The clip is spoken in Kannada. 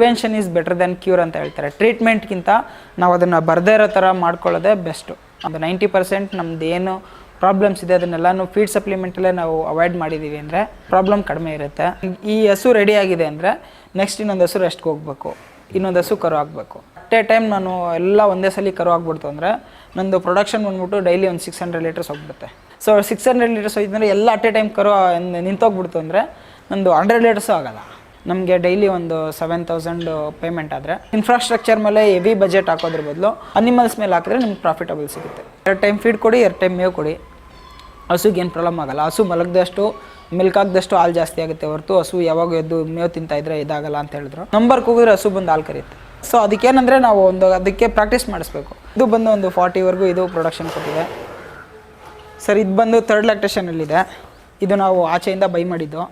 Prevention is better than cure ಅಂತ ಹೇಳ್ತಾರೆ. ಟ್ರೀಟ್ಮೆಂಟ್ಗಿಂತ ನಾವು ಅದನ್ನು ಬರದೇ ಇರೋ ಥರ ಮಾಡ್ಕೊಳ್ಳೋದೇ ಬೆಸ್ಟು ಒಂದು ನೈಂಟಿ ಪರ್ಸೆಂಟ್ ನಮ್ದು ಏನು ಪ್ರಾಬ್ಲಮ್ಸ್ ಇದೆ ಅದನ್ನೆಲ್ಲನೂ ಫೀಡ್ ಸಪ್ಲಿಮೆಂಟಲ್ಲೇ ನಾವು ಅವಾಯ್ಡ್ ಮಾಡಿದ್ದೀವಿ ಅಂದರೆ ಪ್ರಾಬ್ಲಮ್ ಕಡಿಮೆ ಇರುತ್ತೆ. ಈ ಹಸು ರೆಡಿ ಆಗಿದೆ ಅಂದರೆ ನೆಕ್ಸ್ಟ್ ಇನ್ನೊಂದು ಹಸು ರೆಸ್ಟ್ಗೆ ಹೋಗಬೇಕು. ಇನ್ನೊಂದು ಹಸು ಕರು ಆಗಬೇಕು. ಅಟ್ ಎ ಟೈಮ್ ನಾನು ಎಲ್ಲ ಒಂದೇ ಸಲ ಕರು ಆಗ್ಬಿಡ್ತು ಅಂದರೆ ನಂದು ಪ್ರೊಡಕ್ಷನ್ ಬಂದ್ಬಿಟ್ಟು ಡೈಲಿ ಒಂದು ಸಿಕ್ಸ್ ಹಂಡ್ರೆಡ್ ಲೀಟರ್ಸ್ ಹೋಗ್ಬಿಡುತ್ತೆ. ಸೊ ಸಿಕ್ಸ್ ಹಂಡ್ರೆಡ್ ಲೀಟರ್ಸ್ ಹೋಯ್ತಂದ್ರೆ ಎಲ್ಲ ಅಟ್ ಎ ಟೈಮ್ ಕರು ನಿಂತೋಗ್ಬಿಡ್ತು ಅಂದರೆ ನಂದು ಹಂಡ್ರೆಡ್ ಲೀಟರ್ಸು ಆಗಲ್ಲ. ನಮಗೆ ಡೈಲಿ ಒಂದು ಸೆವೆನ್ ತೌಸಂಡ್ ಪೇಮೆಂಟ್ ಆದರೆ. ಇನ್ಫ್ರಾಸ್ಟ್ರಕ್ಚರ್ ಮೇಲೆ ಹೆವಿ ಬಜೆಟ್ ಹಾಕೋದ್ರ ಬದಲು ಅನಿಮಲ್ಸ್ ಮೇಲೆ ಹಾಕಿದ್ರೆ ನಿಮ್ಗೆ ಪ್ರಾಫಿಟಬಲ್ ಸಿಗುತ್ತೆ. ಎರಡು ಟೈಮ್ ಫೀಡ್ ಕೊಡಿ ಎರಡು ಟೈಮ್ ಮೇವು ಕೊಡಿ. ಹಸುಗೆ ಏನು ಪ್ರಾಬ್ಲಮ್ ಆಗಲ್ಲ. ಹಸು ಮಲಗ್ದಷ್ಟು ಮಿಲ್ಕ್ ಹಾಕ್ದಷ್ಟು ಹಾಲು ಜಾಸ್ತಿ ಆಗುತ್ತೆ ಹೊರತು. ಹಸು ಯಾವಾಗ ಎದ್ದು ಮೇವು ತಿಂತಾ ಇದ್ರೆ ಇದಾಗಲ್ಲ ಅಂತ ಹೇಳಿದ್ರು. ನಂಬರ್ ಕೂಗಿದ್ರೆ ಹಸು ಬಂದು ಹಾಲು ಕರಿಯುತ್ತೆ ಸೊ ಅದಕ್ಕೇನಂದರೆ ನಾವು ಒಂದು ಅದಕ್ಕೆ ಪ್ರಾಕ್ಟೀಸ್ ಮಾಡಿಸ್ಬೇಕು. ಇದು ಬಂದು ಒಂದು ಫಾರ್ಟಿವರೆಗೂ ಇದು ಪ್ರೊಡಕ್ಷನ್ ಕೊಟ್ಟಿದೆ. ಸರ್ ಇದು ಬಂದು ಥರ್ಡ್ ಲ್ಯಾಕ್ಟೇಷನಲ್ಲಿದೆ ಇದು ನಾವು ಆಚೆಯಿಂದ ಬೈ ಮಾಡಿದ್ದು.